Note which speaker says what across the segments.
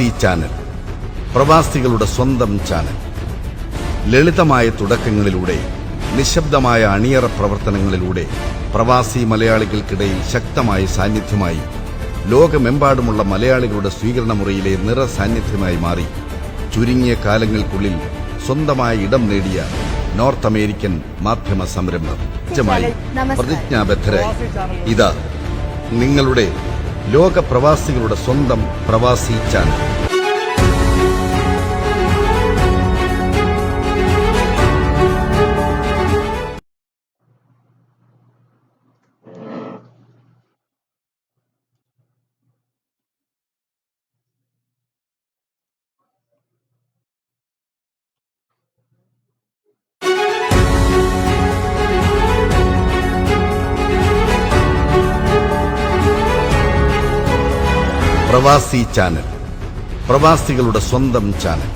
Speaker 1: പ്രവാസി ചാനൽ പ്രവാസികളുടെ സ്വന്തം ചാനൽ. ലളിതമായ തുടക്കങ്ങളിലൂടെ നിശബ്ദമായ അണിയറ പ്രവർത്തനങ്ങളിലൂടെ പ്രവാസി മലയാളികൾക്കിടയിൽ ശക്തമായ സാന്നിധ്യമായി ലോകമെമ്പാടുമുള്ള മലയാളികളുടെ സ്വീകരണ മുറിയിലെ നിറ സാന്നിധ്യമായി മാറി ചുരുങ്ങിയ കാലങ്ങൾക്കുള്ളിൽ സ്വന്തമായ ഇടം നേടിയ നോർത്ത് അമേരിക്കൻ മാധ്യമ സംരംഭം. പ്രതിജ്ഞാബദ്ധരായി. ഇതാ നിങ്ങളുടെ ലോക പ്രവാസികളുടെ സ്വന്തം പ്രവാസി ചാനൽ. പ്രവാസി ചാനൽ പ്രവാസികളുടെ സ്വന്തം ചാനൽ.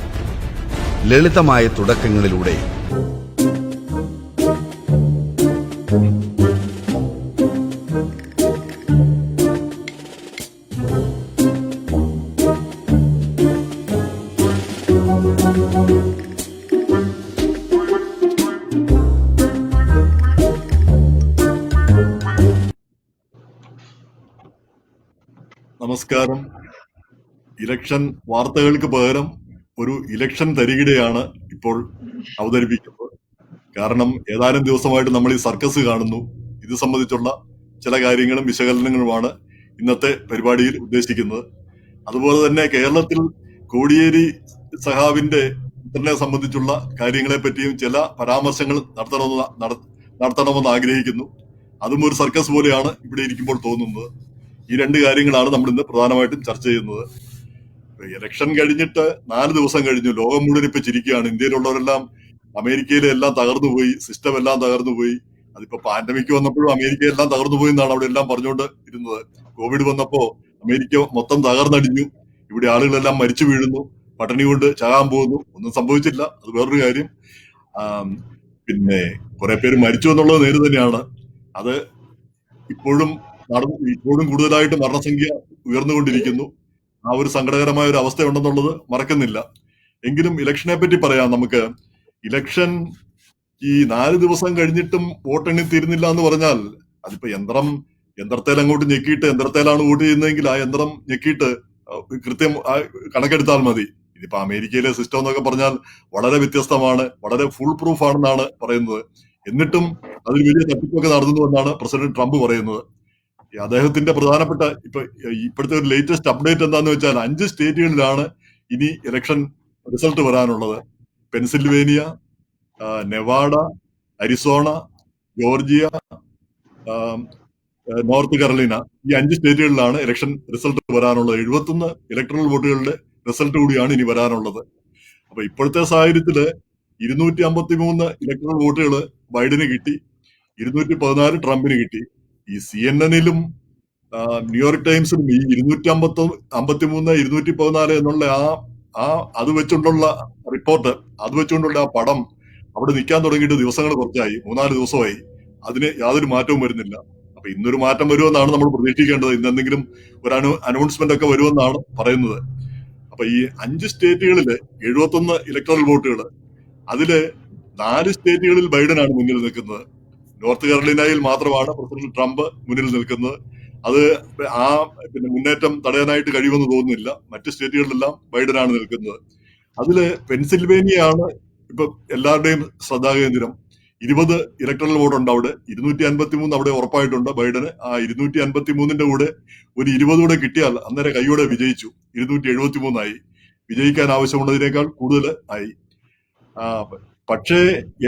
Speaker 1: ലളിതമായ തുടക്കങ്ങളിലൂടെ
Speaker 2: ഇലക്ഷൻ വാർത്തകൾക്ക് പകരം ഒരു ഇലക്ഷൻ തരികിടയാണ് ഇപ്പോൾ അവതരിപ്പിക്കുന്നത്. കാരണം ഏതാനും ദിവസമായിട്ട് നമ്മൾ ഈ സർക്കസ് കാണുന്നു. ഇത് സംബന്ധിച്ചുള്ള ചില കാര്യങ്ങളും വിശകലനങ്ങളുമാണ് ഇന്നത്തെ പരിപാടിയിൽ ഉദ്ദേശിക്കുന്നത്. അതുപോലെ തന്നെ കേരളത്തിൽ കോടിയേരി സഹാവിന്റെ പുത്രനെ സംബന്ധിച്ചുള്ള കാര്യങ്ങളെ പറ്റിയും ചില പരാമർശങ്ങൾ നടത്തണമെന്ന് നട- നടത്തണമെന്ന് ആഗ്രഹിക്കുന്നു. അതും ഒരു സർക്കസ് പോലെയാണ് ഇവിടെ ഇരിക്കുമ്പോൾ തോന്നുന്നത്. ഈ രണ്ട് കാര്യങ്ങളാണ് നമ്മൾ ഇന്ന് പ്രധാനമായിട്ടും ചർച്ച ചെയ്യുന്നത്. ഇലക്ഷൻ കഴിഞ്ഞിട്ട് നാല് ദിവസം കഴിഞ്ഞു. ലോകം മുഴുവൻ ഇപ്പൊ ചിരിക്കുകയാണ് ഇന്ത്യയിലുള്ളവരെല്ലാം അമേരിക്കയിലെ എല്ലാം തകർന്നു പോയി. സിസ്റ്റം എല്ലാം തകർന്നു പോയി. അതിപ്പോ പാൻഡമിക് വന്നപ്പോഴും അമേരിക്ക എല്ലാം തകർന്നു പോയി എന്നാണ് അവിടെ എല്ലാം പറഞ്ഞുകൊണ്ട് ഇരുന്നത്. കോവിഡ് വന്നപ്പോ അമേരിക്ക മൊത്തം തകർന്നടിഞ്ഞു. ഇവിടെ ആളുകളെല്ലാം മരിച്ചു വീഴുന്നു. പട്ടിണി കൊണ്ട് ചാകാൻ പോകുന്നു. ഒന്നും സംഭവിച്ചില്ല. അത് വേറൊരു കാര്യം. പിന്നെ കുറെ പേര് മരിച്ചു എന്നുള്ളത് നേര് തന്നെയാണ്. അത് ഇപ്പോഴും ഇപ്പോഴും കൂടുതലായിട്ട് മരണസംഖ്യ ഉയർന്നുകൊണ്ടിരിക്കുന്നു. ആ ഒരു സങ്കടകരമായ ഒരു അവസ്ഥ ഉണ്ടെന്നുള്ളത് മറക്കുന്നില്ല. എങ്കിലും ഇലക്ഷനെ പറ്റി പറയാം നമുക്ക്. ഇലക്ഷൻ ഈ നാല് ദിവസം കഴിഞ്ഞിട്ടും വോട്ടെണ്ണി തീരുന്നില്ല എന്ന് പറഞ്ഞാൽ അതിപ്പോ യന്ത്രം യന്ത്രത്തേൽ അങ്ങോട്ട് ഞെക്കിയിട്ട് യന്ത്രത്തേലാണ് വോട്ട് ചെയ്യുന്നതെങ്കിൽ ആ യന്ത്രം ഞെക്കിയിട്ട് കൃത്യം കണക്കെടുത്താൽ മതി. ഇതിപ്പോ അമേരിക്കയിലെ സിസ്റ്റം എന്നൊക്കെ പറഞ്ഞാൽ വളരെ വ്യത്യസ്തമാണ് വളരെ ഫുൾ പ്രൂഫ് ആണെന്നാണ് പറയുന്നത്. എന്നിട്ടും അതിൽ വലിയ തട്ടിപ്പൊക്കെ നടന്നു എന്നാണ് പ്രസിഡന്റ് ട്രംപ് പറയുന്നത്. അദ്ദേഹത്തിന്റെ പ്രധാനപ്പെട്ട ഇപ്പൊ ഇപ്പോഴത്തെ ഒരു ലേറ്റസ്റ്റ് അപ്ഡേറ്റ് എന്താന്ന് വെച്ചാൽ അഞ്ച് സ്റ്റേറ്റുകളിലാണ് ഇനി ഇലക്ഷൻ റിസൾട്ട് വരാനുള്ളത്. Pennsylvania Nevada Arizona Georgia North Carolina ഈ അഞ്ച് സ്റ്റേറ്റുകളിലാണ് ഇലക്ഷൻ റിസൾട്ട് വരാനുള്ളത്. എഴുപത്തൊന്ന് ഇലക്ട്രൽ വോട്ടുകളുടെ റിസൾട്ട് കൂടിയാണ് ഇനി വരാനുള്ളത്. അപ്പൊ ഇപ്പോഴത്തെ സാഹചര്യത്തിൽ ഇരുന്നൂറ്റി അമ്പത്തി മൂന്ന് ഇലക്ട്രൽ വോട്ടുകൾ ബൈഡന് കിട്ടി ഇരുന്നൂറ്റി പതിനാല് ട്രംപിന് കിട്ടി. ഈ സി എൻ എന്നിലും ന്യൂയോർക്ക് ടൈംസിലും ഈ ഇരുന്നൂറ്റി അമ്പത്തി അമ്പത്തി മൂന്ന് ഇരുന്നൂറ്റി പതിനാല് എന്നുള്ള ആ ആ അത് വെച്ചുകൊണ്ടുള്ള റിപ്പോർട്ട് അത് വെച്ചുകൊണ്ടുള്ള ആ പടം അവിടെ നിൽക്കാൻ തുടങ്ങിയിട്ട് ദിവസങ്ങൾ കുറച്ചായി മൂന്നാൽ ദിവസമായി. അതിന് യാതൊരു മാറ്റവും വരുന്നില്ല. അപ്പൊ ഇന്നൊരു മാറ്റം വരുമെന്നാണ് നമ്മൾ പ്രതീക്ഷിക്കേണ്ടത്. ഇന്ന് എന്തെങ്കിലും ഒരു അനു അനൗൺസ്മെന്റ് ഒക്കെ വരുമെന്നാണ് പറയുന്നത്. അപ്പൊ ഈ അഞ്ച് സ്റ്റേറ്റുകളിൽ എഴുപത്തൊന്ന് ഇലക്ട്രൽ വോട്ടുകൾ അതിൽ നാല് സ്റ്റേറ്റുകളിൽ ബൈഡനാണ് മുന്നിൽ നിൽക്കുന്നത്. നോർത്ത് കരോളിനയിൽ മാത്രമാണ് പ്രസിഡന്റ് ട്രംപ് മുന്നിൽ നിൽക്കുന്നത്. അത് ആ പിന്നെ മുന്നേറ്റം തടയാനായിട്ട് കഴിയുമെന്ന് തോന്നുന്നില്ല. മറ്റ് സ്റ്റേറ്റുകളിലെല്ലാം ബൈഡനാണ് നിൽക്കുന്നത്. അതിൽ പെൻസിൽവേനിയാണ് ഇപ്പൊ എല്ലാവരുടെയും ശ്രദ്ധാകേന്ദ്രം. ഇരുപത് ഇലക്ട്രൽ വോട്ട് ഉണ്ട് അവിടെ. ഇരുന്നൂറ്റി അൻപത്തി മൂന്ന് അവിടെ ഉറപ്പായിട്ടുണ്ട് ബൈഡന്. ആ ഇരുന്നൂറ്റി അൻപത്തി മൂന്നിന്റെ കൂടെ ഒരു ഇരുപത് കൂടെ കിട്ടിയാൽ അന്നേരം കൈയോടെ വിജയിച്ചു. ഇരുന്നൂറ്റി എഴുപത്തി മൂന്നായി വിജയിക്കാൻ ആവശ്യമുള്ളതിനേക്കാൾ കൂടുതൽ ആയി. പക്ഷേ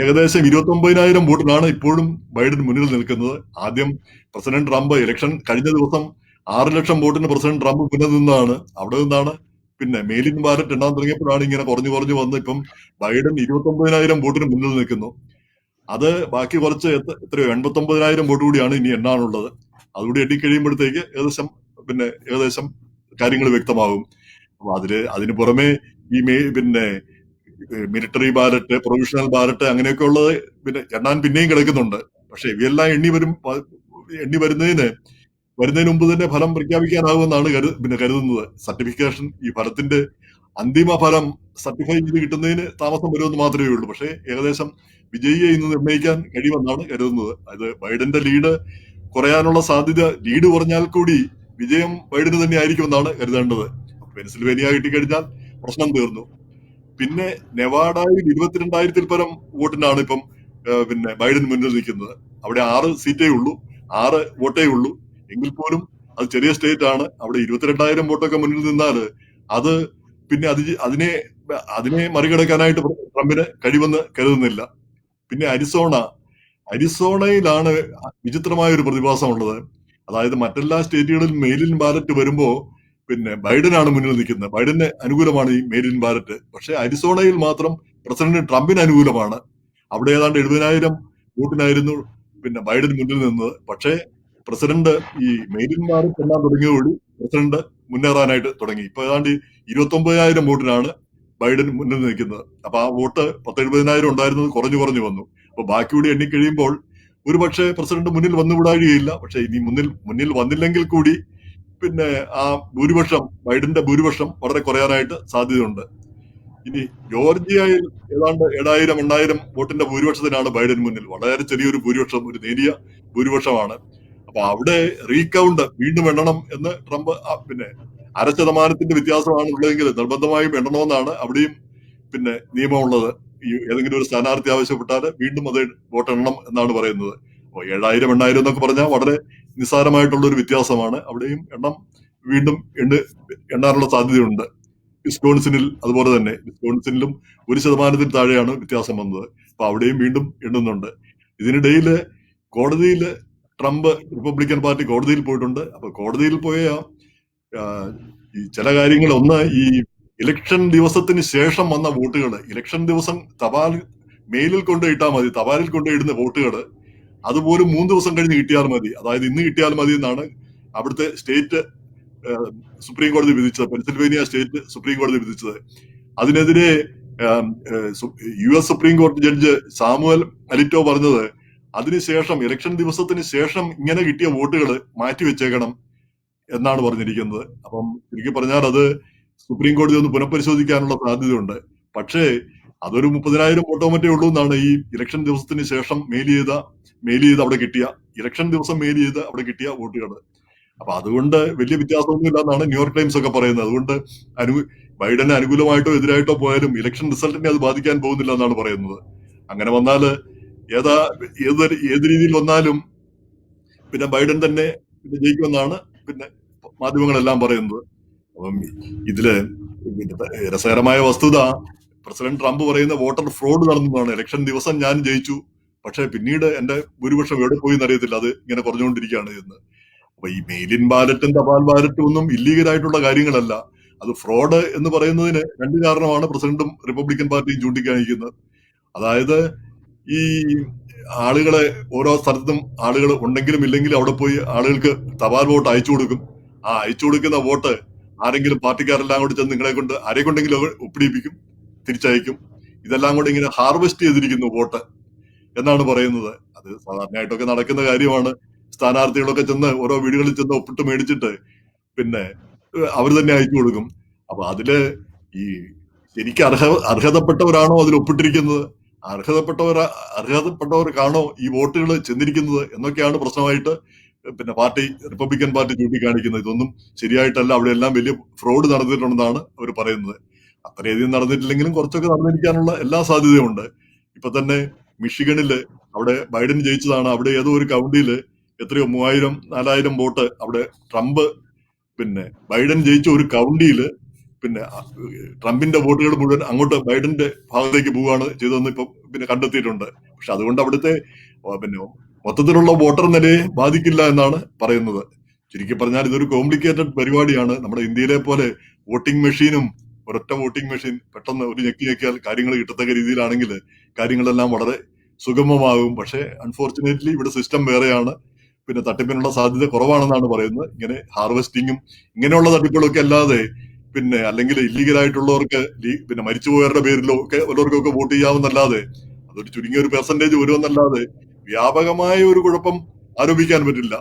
Speaker 2: ഏകദേശം ഇരുപത്തി ഒമ്പതിനായിരം വോട്ടിനാണ് ഇപ്പോഴും ബൈഡൻ മുന്നിൽ നിൽക്കുന്നത്. ആദ്യം പ്രസിഡന്റ് ട്രംപ് ഇലക്ഷൻ കഴിഞ്ഞ ദിവസം ആറ് ലക്ഷം വോട്ടിന് പ്രസിഡന്റ് ട്രംപ് മുന്നിൽ നിന്നാണ്. അവിടെ നിന്നാണ് പിന്നെ മെയിലിൻ ബാലറ്റ് എണ്ണാൻ തുടങ്ങിയപ്പോഴാണ് ഇങ്ങനെ കുറഞ്ഞു കുറഞ്ഞു വന്ന് ഇപ്പം ബൈഡൻ ഇരുപത്തി ഒമ്പതിനായിരം വോട്ടിന് മുന്നിൽ നിൽക്കുന്നു. അത് ബാക്കി കുറച്ച് എത്രയോ എൺപത്തി ഒമ്പതിനായിരം വോട്ട് കൂടിയാണ് ഇനി എണ്ണാനുള്ളത്. അതുകൂടി എണ്ണിക്കഴിയുമ്പോഴത്തേക്ക് ഏകദേശം പിന്നെ ഏകദേശം കാര്യങ്ങൾ വ്യക്തമാകും. അപ്പൊ അതിൽ അതിന് പുറമെ ഈ മേ പിന്നെ മിലിറ്ററി ബാലറ്റ് പ്രൊവിഷണൽ ബാലറ്റ് അങ്ങനെയൊക്കെ ഉള്ളത് പിന്നെ എണ്ണാൻ പിന്നെയും കിടക്കുന്നുണ്ട്. പക്ഷെ ഇവയെല്ലാം എണ്ണി വരും എണ്ണി വരുന്നതിന് വരുന്നതിന് മുമ്പ് തന്നെ ഫലം പ്രഖ്യാപിക്കാനാകുമെന്നാണ് കരു പിന്നെ കരുതുന്നത്. സർട്ടിഫിക്കേഷൻ ഈ ഫലത്തിന്റെ അന്തിമ ഫലം സർട്ടിഫൈ ചെയ്ത് കിട്ടുന്നതിന് താമസം വരുമെന്ന് മാത്രമേ ഉള്ളൂ. പക്ഷേ ഏകദേശം വിജയിയെ ഇന്ന് നിർണയിക്കാൻ കഴിയുമെന്നാണ് കരുതുന്നത്. അത് ബൈഡന്റെ ലീഡ് കുറയാനുള്ള സാധ്യത ലീഡ് കുറഞ്ഞാൽ കൂടി വിജയം ബൈഡന് തന്നെ ആയിരിക്കുമെന്നാണ് കരുതേണ്ടത്. പെൻസിൽവേനിയ കിട്ടിക്കഴിഞ്ഞാൽ പ്രശ്നം തീർന്നു. പിന്നെ നെവാഡയിൽ ഇരുപത്തിരണ്ടായിരത്തിൽ പരം വോട്ടിനാണ് ഇപ്പം പിന്നെ ബൈഡൻ മുന്നിൽ നിൽക്കുന്നത്. അവിടെ ആറ് സീറ്റേ ഉള്ളൂ. ആറ് വോട്ടേ ഉള്ളൂ. എങ്കിൽ പോലും അത് ചെറിയ സ്റ്റേറ്റ് ആണ്. അവിടെ ഇരുപത്തിരണ്ടായിരം വോട്ടൊക്കെ മുന്നിൽ നിന്നാൽ അത് പിന്നെ അത് അതിനെ അതിനെ മറികടക്കാനായിട്ട് ട്രംപിന് കഴിവെന്ന് കരുതുന്നില്ല. പിന്നെ അരിസോണ. അരിസോണയിലാണ് വിചിത്രമായ ഒരു പ്രതിഭാസമുള്ളത്. അതായത് മറ്റെല്ലാ സ്റ്റേറ്റുകളിൽ മെയിലിൽ ബാലറ്റ് വരുമ്പോ പിന്നെ ബൈഡനാണ് മുന്നിൽ നിൽക്കുന്നത്. ബൈഡന് അനുകൂലമാണ് ഈ മെയിലിൻ ബാലറ്റ് പക്ഷെ അരിസോണയിൽ മാത്രം പ്രസിഡന്റ് ട്രംപിന് അനുകൂലമാണ്. അവിടെ ഏതാണ്ട് എഴുപതിനായിരം വോട്ടിനായിരുന്നു പിന്നെ ബൈഡൻ മുന്നിൽ നിന്നത്. പക്ഷേ പ്രസിഡന്റ് ഈ മെയിലിൻ ബാലറ്റ് എല്ലാം തുടങ്ങിയതോടുകൂടി പ്രസിഡന്റ് മുന്നേറാനായിട്ട് തുടങ്ങി. ഇപ്പൊ ഏതാണ്ട് ഇരുപത്തി ഒമ്പതിനായിരം വോട്ടിനാണ് ബൈഡൻ മുന്നിൽ നിൽക്കുന്നത്. അപ്പൊ ആ വോട്ട് പത്ത് എഴുപതിനായിരം ഉണ്ടായിരുന്നത് കുറഞ്ഞു കുറഞ്ഞു വന്നു. അപ്പൊ ബാക്കി കൂടി എണ്ണിക്കഴിയുമ്പോൾ ഒരു പക്ഷേ പ്രസിഡന്റ് മുന്നിൽ വന്നു വിടാഴികയില്ല പക്ഷെ ഇനി മുന്നിൽ മുന്നിൽ വന്നില്ലെങ്കിൽ കൂടി പിന്നെ ആ ഭൂരിപക്ഷം ബൈഡന്റെ ഭൂരിപക്ഷം വളരെ കുറയാനായിട്ട് സാധ്യതയുണ്ട്. ഇനി ജോർജിയയിൽ ഏതാണ്ട് ഏഴായിരം എണ്ണായിരം വോട്ടിന്റെ ഭൂരിപക്ഷത്തിനാണ് ബൈഡൻ മുന്നിൽ. വളരെ ചെറിയൊരു ഭൂരിപക്ഷം ഒരു നേരിയ ഭൂരിപക്ഷമാണ്. അപ്പൊ അവിടെ റീകൗണ്ട് വീണ്ടും എണ്ണണം എന്ന് ട്രംപ് പിന്നെ അര ശതമാനത്തിന്റെ വ്യത്യാസമാണ് ഉള്ളതെങ്കിൽ നിർബന്ധമായും എണ്ണണമെന്നാണ് അവിടെയും പിന്നെ നിയമമുള്ളത്. ഏതെങ്കിലും ഒരു സ്ഥാനാർത്ഥി ആവശ്യപ്പെട്ടാൽ വീണ്ടും അത് വോട്ടെണ്ണണം എന്നാണ് പറയുന്നത്. അപ്പോൾ ഏഴായിരം എണ്ണായിരം എന്നൊക്കെ പറഞ്ഞാൽ വളരെ നിസ്സാരമായിട്ടുള്ള ഒരു വ്യത്യാസമാണ്. അവിടെയും എണ്ണം വീണ്ടും എണ്ണ എണ്ണാനുള്ള സാധ്യതയുണ്ട്. വിസ്കോൺസിനിൽ അതുപോലെ തന്നെ. വിസ്കോൺസിനിലും ഒരു ശതമാനത്തിൽ താഴെയാണ് വ്യത്യാസം വന്നത്. അപ്പൊ അവിടെയും വീണ്ടും എണ്ണുന്നുണ്ട്. ഇതിനിടയിൽ കോടതിയിൽ ട്രംപ് റിപ്പബ്ലിക്കൻ പാർട്ടി കോടതിയിൽ പോയിട്ടുണ്ട്. അപ്പൊ കോടതിയിൽ പോയ ഈ ചില കാര്യങ്ങൾ ഒന്ന് ഈ ഇലക്ഷൻ ദിവസത്തിന് ശേഷം വന്ന വോട്ടുകൾ ഇലക്ഷൻ ദിവസം തപാൽ മെയിലിൽ കൊണ്ടുപോയിട്ടാൽ മതി. തപാലിൽ കൊണ്ടുപോയിടുന്ന വോട്ടുകൾ അതുപോലും മൂന്ന് ദിവസം കഴിഞ്ഞ് കിട്ടിയാൽ മതി. അതായത് ഇന്ന് കിട്ടിയാൽ മതി എന്നാണ് അവിടുത്തെ സ്റ്റേറ്റ് സുപ്രീം കോടതി വിധിച്ചത്. പെൻസിൽവേനിയ സ്റ്റേറ്റ് സുപ്രീം കോടതി വിധിച്ചത്. അതിനെതിരെ യു എസ് സുപ്രീം കോടതി ജഡ്ജ് സാമുവൽ അലിറ്റോ പറഞ്ഞത് അതിനുശേഷം ഇലക്ഷൻ ദിവസത്തിന് ശേഷം ഇങ്ങനെ കിട്ടിയ വോട്ടുകൾ മാറ്റിവെച്ചേക്കണം എന്നാണ് പറഞ്ഞിരിക്കുന്നത്. അപ്പം ചുരുക്കി പറഞ്ഞാൽ അത് സുപ്രീം കോടതി ഒന്ന് പുനഃപരിശോധിക്കാനുള്ള സാധ്യതയുണ്ട്. പക്ഷേ അതൊരു മുപ്പതിനായിരം വോട്ടോ മറ്റേ ഉള്ളൂ എന്നാണ് ഈ ഇലക്ഷൻ ദിവസത്തിന് ശേഷം മെയിൽ ചെയ്ത മെയിൽ ചെയ്ത് അവിടെ കിട്ടിയ ഇലക്ഷൻ ദിവസം മെയിൽ ചെയ്ത് അവിടെ കിട്ടിയ വോട്ടുകൾ അപ്പൊ അതുകൊണ്ട് വലിയ വ്യത്യാസമൊന്നും ഇല്ല എന്നാണ് ന്യൂയോർക്ക് ടൈംസ് ഒക്കെ പറയുന്നത്. അതുകൊണ്ട് അനു ബൈഡന് അനുകൂലമായിട്ടോ എതിരായിട്ടോ പോയാലും ഇലക്ഷൻ റിസൾട്ടിനെ അത് ബാധിക്കാൻ പോകുന്നില്ല എന്നാണ് പറയുന്നത്. അങ്ങനെ വന്നാൽ ഏതാ ഏത് ഏത് രീതിയിൽ വന്നാലും പിന്നെ ബൈഡൻ തന്നെ പിന്നെ ജയിക്കുമെന്നാണ് പിന്നെ മാധ്യമങ്ങളെല്ലാം പറയുന്നത്. അപ്പം ഇതിൽ രസകരമായ വസ്തുത പ്രസിഡന്റ് ട്രംപ് പറയുന്ന വോട്ടർ ഫ്രോഡ് നടന്നതാണ്. ഇലക്ഷൻ ദിവസം ഞാൻ ജയിച്ചു. പക്ഷെ പിന്നീട് എന്റെ ഭൂരിപക്ഷം എവിടെ പോയി എന്നറിയത്തില്ല. അത് ഇങ്ങനെ കുറഞ്ഞുകൊണ്ടിരിക്കുകയാണ് എന്ന്. അപ്പൊ ഈ മെയിലിൻ ബാലറ്റും തപാൽ ബാലറ്റും ഒന്നും ഇല്ലീഗൽ ആയിട്ടുള്ള കാര്യങ്ങളല്ല. അത് ഫ്രോഡ് എന്ന് പറയുന്നതിന് രണ്ട് കാരണമാണ് പ്രസിഡന്റും റിപ്പബ്ലിക്കൻ പാർട്ടിയും ചൂണ്ടിക്കാണിക്കുന്നത്. അതായത് ഈ ആളുകളെ ഓരോ സ്ഥലത്തും ആളുകൾ ഉണ്ടെങ്കിലും ഇല്ലെങ്കിലും അവിടെ പോയി ആളുകൾക്ക് തപാൽ വോട്ട് അയച്ചു കൊടുക്കും. ആ അയച്ചു കൊടുക്കുന്ന വോട്ട് ആരെങ്കിലും പാർട്ടിക്കാരെല്ലാം കൂടി ചെന്ന് നിങ്ങളെ കൊണ്ട് ആരെ കൊണ്ടെങ്കിലും ഒപ്പിടിപ്പിക്കും. തിരിച്ചയക്കും. ഇതെല്ലാം കൂടി ഇങ്ങനെ ഹാർവെസ്റ്റ് ചെയ്തിരിക്കുന്നു വോട്ട് എന്നാണ് പറയുന്നത്. അത് സാധാരണയായിട്ടൊക്കെ നടക്കുന്ന കാര്യമാണ്. സ്ഥാനാർത്ഥികളൊക്കെ ചെന്ന് ഓരോ വീടുകളിൽ ചെന്ന് ഒപ്പിട്ട് മേടിച്ചിട്ട് പിന്നെ അവർ തന്നെ അയച്ചു കൊടുക്കും. അപ്പൊ അതിൽ ഈ ശരിക്ക് അർഹ അർഹതപ്പെട്ടവരാണോ അതിൽ ഒപ്പിട്ടിരിക്കുന്നത്? അർഹതപ്പെട്ടവർ അർഹതപ്പെട്ടവർക്കാണോ ഈ വോട്ടുകൾ ചെന്നിരിക്കുന്നത് എന്നൊക്കെയാണ് പ്രശ്നമായിട്ട് പിന്നെ പാർട്ടി റിപ്പബ്ലിക്കൻ പാർട്ടി ചൂണ്ടിക്കാണിക്കുന്നത്. ഇതൊന്നും ശരിയായിട്ടല്ല. അവിടെ എല്ലാം വലിയ ഫ്രോഡ് നടന്നിട്ടുണ്ടെന്നാണ് അവർ പറയുന്നത്. അത്രയധികം നടന്നിട്ടില്ലെങ്കിലും കുറച്ചൊക്കെ നടന്നിരിക്കാനുള്ള എല്ലാ സാധ്യതയുമുണ്ട് ഇപ്പൊ തന്നെ മിഷിഗണിൽ അവിടെ ബൈഡൻ ജയിച്ചതാണ്. അവിടെ ഏതോ ഒരു കൗണ്ടിയിൽ എത്രയോ മൂവായിരം നാലായിരം വോട്ട് അവിടെ ട്രംപ് പിന്നെ ബൈഡൻ ജയിച്ച ഒരു കൗണ്ടിയിൽ പിന്നെ ട്രംപിന്റെ വോട്ടുകൾ മുഴുവൻ അങ്ങോട്ട് ബൈഡന്റെ ഭാഗത്തേക്ക് പോവുകയാണ് ചെയ്തതെന്ന് ഇപ്പൊ പിന്നെ കണ്ടെത്തിയിട്ടുണ്ട്. പക്ഷെ അതുകൊണ്ട് അവിടുത്തെ പിന്നെ മൊത്തത്തിലുള്ള വോട്ടർ നിലയെ ബാധിക്കില്ല എന്നാണ് പറയുന്നത്. ചുരുക്കി പറഞ്ഞാൽ ഇതൊരു കോംപ്ലിക്കേറ്റഡ് പരിപാടിയാണ്. നമ്മുടെ ഇന്ത്യയിലെ പോലെ വോട്ടിംഗ് മെഷീനും ഒരൊറ്റ വോട്ടിംഗ് മെഷീൻ പെട്ടെന്ന് ഒരു ഞെക്കി ഞെക്കിയാൽ കാര്യങ്ങൾ കിട്ടത്തക്ക രീതിയിലാണെങ്കിൽ കാര്യങ്ങളെല്ലാം വളരെ സുഗമമാകും. പക്ഷേ അൺഫോർച്ചുനേറ്റ്ലി ഇവിടെ സിസ്റ്റം വേറെയാണ്. പിന്നെ തട്ടിപ്പിനുള്ള സാധ്യത കുറവാണെന്നാണ് പറയുന്നത്. ഇങ്ങനെ ഹാർവെസ്റ്റിങ്ങും ഇങ്ങനെയുള്ള തട്ടിപ്പുകളൊക്കെ അല്ലാതെ പിന്നെ അല്ലെങ്കിൽ ഇല്ലീഗലായിട്ടുള്ളവർക്ക് പിന്നെ മരിച്ചുപോയവരുടെ പേരിലോ ഒക്കെ ഉള്ളവർക്കൊക്കെ വോട്ട് ചെയ്യാമെന്നല്ലാതെ അതൊരു ചുരുങ്ങിയ ഒരു പെർസെന്റേജ് വരുമെന്നല്ലാതെ വ്യാപകമായ ഒരു കുഴപ്പം ആരോപിക്കാൻ പറ്റില്ല.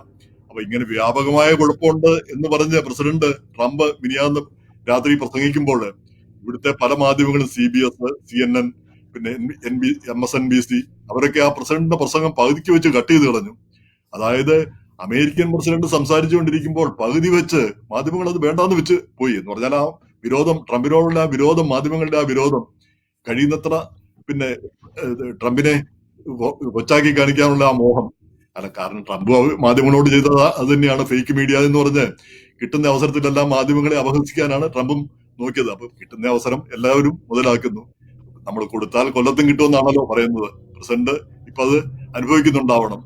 Speaker 2: അപ്പൊ ഇങ്ങനെ വ്യാപകമായ കുഴപ്പമുണ്ട് എന്ന് പറഞ്ഞ് പ്രസിഡന്റ് ട്രംപ് മിനിയാന്ന് രാത്രി പ്രസംഗിക്കുമ്പോൾ ഇവിടുത്തെ പല മാധ്യമങ്ങളും C B S C N N പിന്നെ N B M S N B C അവരൊക്കെ ആ പ്രസിഡന്റിന്റെ പ്രസംഗം പകുതിക്ക് വെച്ച് കട്ട് ചെയ്ത് കളഞ്ഞു. അതായത് അമേരിക്കൻ പ്രസിഡന്റ് സംസാരിച്ചുകൊണ്ടിരിക്കുമ്പോൾ പകുതി വെച്ച് മാധ്യമങ്ങൾ അത് വേണ്ടാന്ന് വെച്ച് പോയി എന്ന് പറഞ്ഞാൽ ആ വിരോധം ട്രംപിനോടുള്ള ആ വിരോധം മാധ്യമങ്ങളുടെ ആ വിരോധം കഴിയുന്നത്ര പിന്നെ ട്രംപിനെ കൊച്ചാക്കി കാണിക്കാനുള്ള ആ മോഹം. അല്ല കാരണം ട്രംപ് മാധ്യമങ്ങളോട് ചെയ്തത് അത് തന്നെയാണ് ഫേക്ക് മീഡിയ എന്ന് പറഞ്ഞ് കിട്ടുന്ന അവസരത്തിലെല്ലാം മാധ്യമങ്ങളെ അപഹസിക്കാനാണ് ട്രംപും നോക്കിയത്. അപ്പൊ കിട്ടുന്ന അവസരം എല്ലാവരും മുതലാക്കുന്നു. നമ്മൾ കൊടുത്താൽ കൊല്ലത്തും കിട്ടുമെന്നാണല്ലോ പറയുന്നത്. പ്രസിഡന്റ് ഇപ്പൊ അത് അനുഭവിക്കുന്നുണ്ടാവണം.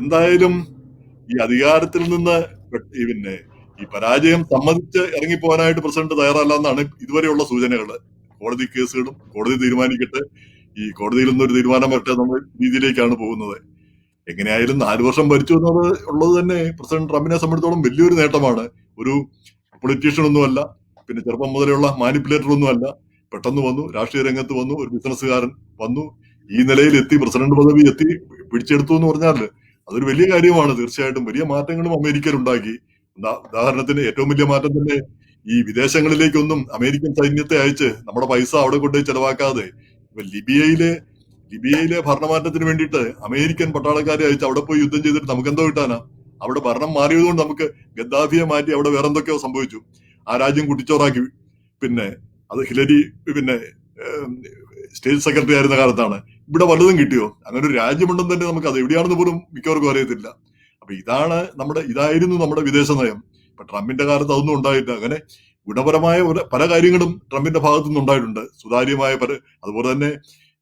Speaker 2: എന്തായാലും ഈ അധികാരത്തിൽ നിന്ന് പിന്നെ ഈ പരാജയം സമ്മതിച്ച് ഇറങ്ങിപ്പോകാനായിട്ട് പ്രസിഡന്റ് തയ്യാറല്ല എന്നാണ് ഇതുവരെയുള്ള സൂചനകൾ. കോടതി കേസുകളും കോടതി തീരുമാനിക്കട്ടെ. ഈ കോടതിയിൽ നിന്നൊരു തീരുമാനം വരട്ടെ എന്നുള്ള രീതിയിലേക്കാണ് പോകുന്നത്. എങ്ങനെയായാലും നാല് വർഷം ഭരിച്ചു എന്നത് ഉള്ളത് തന്നെ പ്രസിഡന്റ് ട്രംപിനെ സംബന്ധിച്ചോളം വലിയൊരു നേട്ടമാണ്. ഒരു പൊളിറ്റീഷ്യൻ ഒന്നുമല്ല പിന്നെ ചെറുപ്പം മുതലുള്ള മാനിപ്പുലേറ്റർ ഒന്നുമല്ല പെട്ടെന്ന് വന്നു രാഷ്ട്രീയ രംഗത്ത് വന്നു ഒരു ബിസിനസ്സുകാരൻ വന്നു. ഈ നിലയിൽ എത്തി പ്രസിഡന്റ് പദവി എത്തി പിടിച്ചെടുത്തു എന്ന് പറഞ്ഞാൽ അതൊരു വലിയ കാര്യമാണ്. തീർച്ചയായിട്ടും വലിയ മാറ്റങ്ങളും അമേരിക്കയിൽ ഉണ്ടാക്കി. ഉദാ- ഉദാഹരണത്തിന് ഏറ്റവും വലിയ മാറ്റം തന്നെ ഈ വിദേശങ്ങളിലേക്കൊന്നും അമേരിക്കൻ സൈന്യത്തെ അയച്ച് നമ്മുടെ പൈസ അവിടെ കൊണ്ടുപോയി ചെലവാക്കാതെ ലിബിയയിലെ ലിബിയയിലെ ഭരണമാറ്റത്തിന് വേണ്ടിയിട്ട് അമേരിക്കൻ പട്ടാളക്കാരെ അയച്ച് അവിടെ പോയി യുദ്ധം ചെയ്തിട്ട് നമുക്ക് എന്തോ കിട്ടാനാ? അവിടെ ഭരണം മാറിയതുകൊണ്ട് നമുക്ക് ഗദ്ദാഫിയെ മാറ്റി അവിടെ വേറെ എന്തൊക്കെയോ സംഭവിച്ചു. ആ രാജ്യം കുട്ടിച്ചോറാക്കി. പിന്നെ അത് ഹിലരി പിന്നെ സ്റ്റേറ്റ് സെക്രട്ടറി ആയിരുന്ന കാലത്താണ്. ഇവിടെ വല്ലതും കിട്ടിയോ? അങ്ങനെ ഒരു രാജ്യമുണ്ടെന്ന് തന്നെ നമുക്ക് അത് എവിടെയാണെന്ന് പോലും മിക്കവർക്കും അറിയത്തില്ല. അപ്പൊ ഇതാണ് നമ്മുടെ ഇതായിരുന്നു നമ്മുടെ വിദേശ നയം. ഇപ്പൊ ട്രംപിന്റെ കാലത്ത് അതൊന്നും ഉണ്ടായിട്ട് അങ്ങനെ ഗുണപരമായ പല കാര്യങ്ങളും ട്രംപിന്റെ ഭാഗത്തു ഉണ്ടായിട്ടുണ്ട്. സുതാര്യമായ പല അതുപോലെ തന്നെ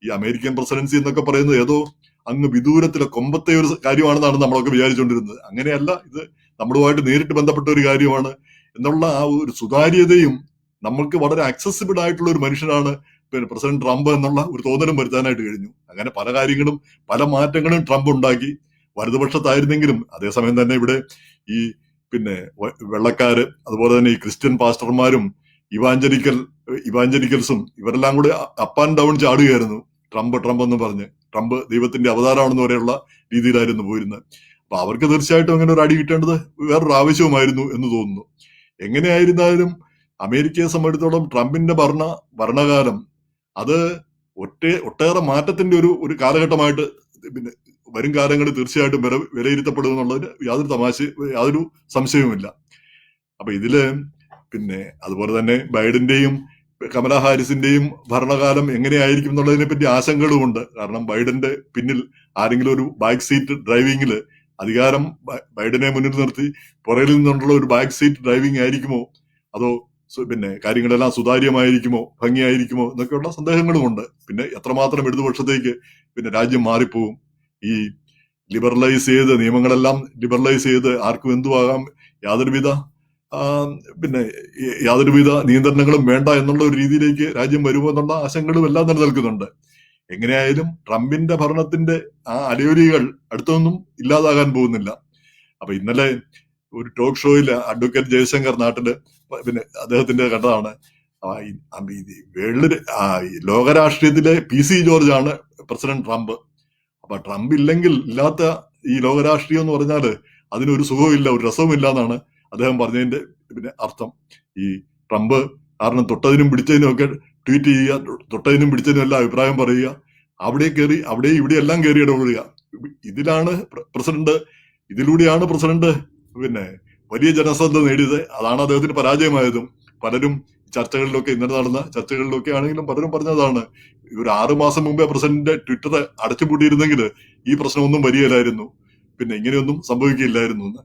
Speaker 2: ഈ അമേരിക്കൻ പ്രസിഡൻസി എന്നൊക്കെ പറയുന്നത് ഏതോ അങ്ങ് വിദൂരത്തിലെ കൊമ്പത്തെ ഒരു കാര്യമാണെന്നാണ് നമ്മളൊക്കെ വിചാരിച്ചുകൊണ്ടിരുന്നത്. അങ്ങനെയല്ല ഇത് നമ്മളുമായിട്ട് നേരിട്ട് ബന്ധപ്പെട്ട ഒരു കാര്യമാണ് എന്നുള്ള ആ ഒരു സുതാര്യതയും നമ്മൾക്ക് വളരെ അക്സസിബിൾ ആയിട്ടുള്ള ഒരു മനുഷ്യനാണ് പിന്നെ പ്രസിഡന്റ് ട്രംപ് എന്നുള്ള ഒരു തോന്നലും വരുത്താനായിട്ട് കഴിഞ്ഞു. അങ്ങനെ പല കാര്യങ്ങളും പല മാറ്റങ്ങളും ട്രംപ് ഉണ്ടാക്കി. വലതുപക്ഷത്തായിരുന്നെങ്കിലും അതേസമയം തന്നെ ഇവിടെ ഈ പിന്നെ വെള്ളക്കാര് അതുപോലെ തന്നെ ഈ ക്രിസ്ത്യൻ പാസ്റ്റർമാരും ഇവാഞ്ചലിക്കൽ ഇവാഞ്ചലിക്കൽസും ഇവരെല്ലാം കൂടെ അപ്പ് ആൻഡ് ഡൗൺ ചാടുകയായിരുന്നു. ട്രംപ് ട്രംപ് എന്ന് പറഞ്ഞ്. ട്രംപ് ദൈവത്തിന്റെ അവതാരമാണെന്ന് വരെയുള്ള രീതിയിലായിരുന്നു പോയിരുന്നത്. അപ്പൊ അവർക്ക് തീർച്ചയായിട്ടും അങ്ങനെ ഒരു അടി കിട്ടേണ്ടത് വേറൊരു ആവശ്യവുമായിരുന്നു എന്ന് തോന്നുന്നു. എങ്ങനെയായിരുന്നാലും അമേരിക്കയെ സംബന്ധിച്ചിടത്തോളം ട്രംപിന്റെ ഭരണ ഭരണകാലം അത് ഒറ്റ ഒട്ടേറെ മാറ്റത്തിന്റെ ഒരു ഒരു കാലഘട്ടമായിട്ട് പിന്നെ വരും കാലങ്ങളിൽ തീർച്ചയായിട്ടും വില വിലയിരുത്തപ്പെടും എന്നുള്ളതിന് യാതൊരു തമാശ യാതൊരു സംശയവുമില്ല. അപ്പൊ ഇതിൽ പിന്നെ അതുപോലെ തന്നെ ബൈഡന്റെയും കമല ഹാരിസിന്റെയും ഭരണകാലം എങ്ങനെയായിരിക്കും എന്നുള്ളതിനെ പറ്റി ആശങ്കകളുമുണ്ട്. കാരണം ബൈഡന്റെ പിന്നിൽ ആരെങ്കിലും ഒരു ബാക്ക് സീറ്റ് ഡ്രൈവിംഗിൽ അധികാരം ബൈഡനെ മുന്നിൽ നിർത്തി പുറകിൽ നിന്നുള്ള ഒരു ബാക്ക് സീറ്റ് ഡ്രൈവിംഗ് ആയിരിക്കുമോ? അതോ പിന്നെ കാര്യങ്ങളെല്ലാം സുതാര്യമായിരിക്കുമോ? ഭംഗിയായിരിക്കുമോ? എന്നൊക്കെയുള്ള സന്ദേഹങ്ങളുമുണ്ട്. പിന്നെ എത്രമാത്രം ഇടതുപക്ഷത്തേക്ക് പിന്നെ രാജ്യം മാറിപ്പോവും? ഈ ലിബറലൈസ് ചെയ്ത് നിയമങ്ങളെല്ലാം ലിബറലൈസ് ചെയ്ത് ആർക്കും എന്തുവാകാം? യാതൊരുവിധ പിന്നെ യാതൊരുവിധ നിയന്ത്രണങ്ങളും വേണ്ട എന്നുള്ള ഒരു രീതിയിലേക്ക് രാജ്യം വരുമെന്നുള്ള ആശങ്കകളും എല്ലാം നിലനിൽക്കുന്നുണ്ട്. എങ്ങനെയായാലും ട്രംപിന്റെ ഭരണത്തിന്റെ ആ അലയൊലികൾ അടുത്തൊന്നും ഇല്ലാതാകാൻ പോകുന്നില്ല. അപ്പൊ ഇന്നലെ ഒരു ടോക്ക് ഷോയിൽ അഡ്വക്കേറ്റ് ജയശങ്കർ നാട്ടിൽ പിന്നെ അദ്ദേഹത്തിന്റെ കണ്ടതാണ്. വേൾഡ് ലോകരാഷ്ട്രീയത്തിലെ പി സി ജോർജ് ആണ് പ്രസിഡന്റ് ട്രംപ്. അപ്പൊ ട്രംപ് ഇല്ലെങ്കിൽ ഇല്ലാത്ത ഈ ലോകരാഷ്ട്രീയം എന്ന് പറഞ്ഞാൽ അതിനൊരു സുഖവും ഇല്ല ഒരു രസവും ഇല്ല എന്നാണ് അദ്ദേഹം പറഞ്ഞതിന്റെ പിന്നെ അർത്ഥം. ഈ ട്രംപ് കാരണം തൊട്ടതിനും പിടിച്ചതിനും ഒക്കെ ട്വീറ്റ് ചെയ്യുക തൊട്ടതിനും പിടിച്ചതിനും എല്ലാം അഭിപ്രായം പറയുക അവിടെ കയറി അവിടെ ഇവിടെ എല്ലാം കയറി ഇടപെടുക ഇതിലാണ് പ്രസിഡന്റ് ഇതിലൂടെയാണ് പ്രസിഡന്റ് പിന്നെ വലിയ ജനശ്രദ്ധ നേടിയത്. അതാണ് അദ്ദേഹത്തിന് പരാജയമായതും. പലരും ചർച്ചകളിലൊക്കെ ഇന്നലെ നടന്ന ചർച്ചകളിലൊക്കെ ആണെങ്കിലും പലരും പറഞ്ഞതാണ് ഒരു ആറു മാസം മുമ്പേ പ്രസിഡന്റിന്റെ ട്വിറ്റർ അടച്ചുപൂട്ടിയിരുന്നെങ്കിൽ ഈ പ്രശ്നമൊന്നും വരികയില്ലായിരുന്നു. പിന്നെ ഇങ്ങനെയൊന്നും സംഭവിക്കില്ലായിരുന്നു എന്ന്.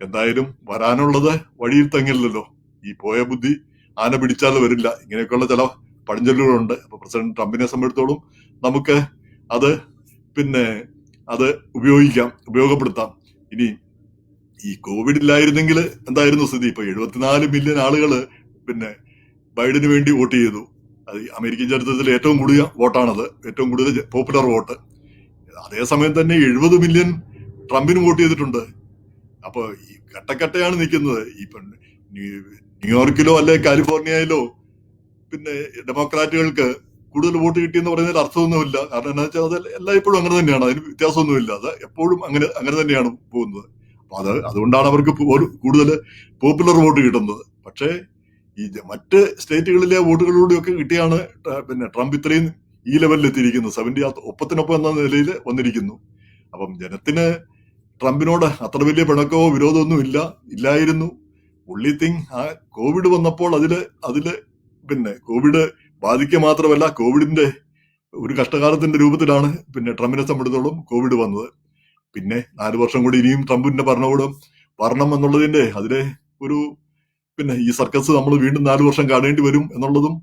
Speaker 2: എന്തായാലും വരാനുള്ളത് വഴിയിൽ തങ്ങില്ലല്ലോ ഈ പോയ ബുദ്ധി ആന പിടിച്ചാൽ വരില്ല. ഇങ്ങനെയൊക്കെയുള്ള ചില പഴഞ്ചൊല്ലുകളുണ്ട്. അപ്പൊ പ്രസിഡന്റ് ട്രംപിനെ സംബന്ധിച്ചിടത്തോളം നമുക്ക് അത് പിന്നെ അത് ഉപയോഗിക്കാം ഉപയോഗപ്പെടുത്താം. ഇനി ഈ കോവിഡ് ഇല്ലായിരുന്നെങ്കിൽ എന്തായിരുന്നു സ്ഥിതി? ഇപ്പൊ എഴുപത്തിനാല് മില്യൺ ആളുകൾ പിന്നെ ബൈഡന് വേണ്ടി വോട്ട് ചെയ്തു. അത് അമേരിക്കൻ ചരിത്രത്തിൽ ഏറ്റവും കൂടുതൽ വോട്ടാണത്. ഏറ്റവും കൂടുതൽ പോപ്പുലർ വോട്ട്. അതേസമയം തന്നെ എഴുപത് മില്യൺ ട്രംപിന് വോട്ട് ചെയ്തിട്ടുണ്ട്. അപ്പൊ ഈ കട്ടക്കട്ടയാണ് നിൽക്കുന്നത്. ഇപ്പൊ ന്യൂയോർക്കിലോ അല്ലെ കാലിഫോർണിയയിലോ പിന്നെ ഡെമോക്രാറ്റുകൾക്ക് കൂടുതൽ വോട്ട് കിട്ടിയെന്ന് പറയുന്നതിൽ അർത്ഥമൊന്നുമില്ല. കാരണം എന്താ വെച്ചാൽ അത് എല്ലായ്പ്പോഴും അങ്ങനെ തന്നെയാണ്. അതിന് വ്യത്യാസമൊന്നുമില്ല. അത് എപ്പോഴും അങ്ങനെ അങ്ങനെ തന്നെയാണ് പോകുന്നത്. അപ്പൊ അത് അതുകൊണ്ടാണ് അവർക്ക് കൂടുതൽ പോപ്പുലർ വോട്ട് കിട്ടുന്നത്. പക്ഷേ ഈ മറ്റ് സ്റ്റേറ്റുകളിലെ വോട്ടുകളിലൂടെയൊക്കെ കിട്ടിയാണ് പിന്നെ ട്രംപ് ഇത്രയും ഈ ലെവലിൽ എത്തിയിരിക്കുന്നത് സെവന്റി ഒപ്പത്തിനൊപ്പം എന്ന നിലയിൽ വന്നിരിക്കുന്നു. അപ്പം ജനത്തിന് ട്രംപിനോട് അത്ര വലിയ പിണക്കമോ വിരോധമൊന്നും ഇല്ല ഇല്ലായിരുന്നു. ഉള്ളി തിങ് ആ കോവിഡ് വന്നപ്പോൾ അതിൽ അതിൽ പിന്നെ കോവിഡ് ബാധിക്കുക മാത്രമല്ല കോവിഡിന്റെ ഒരു കഷ്ടകാലത്തിന്റെ രൂപത്തിലാണ് പിന്നെ ട്രംപിനെ സംബന്ധിച്ചോളം കോവിഡ് വന്നത്. പിന്നെ നാല് വർഷം കൂടി ഇനിയും ട്രംപിന്റെ ഭരണകൂടം വരണം എന്നുള്ളതിന്റെ അതിലെ ഒരു പിന്നെ ഈ സർക്കസ് നമ്മൾ വീണ്ടും നാല് വർഷം കാണേണ്ടി വരും എന്നുള്ളതും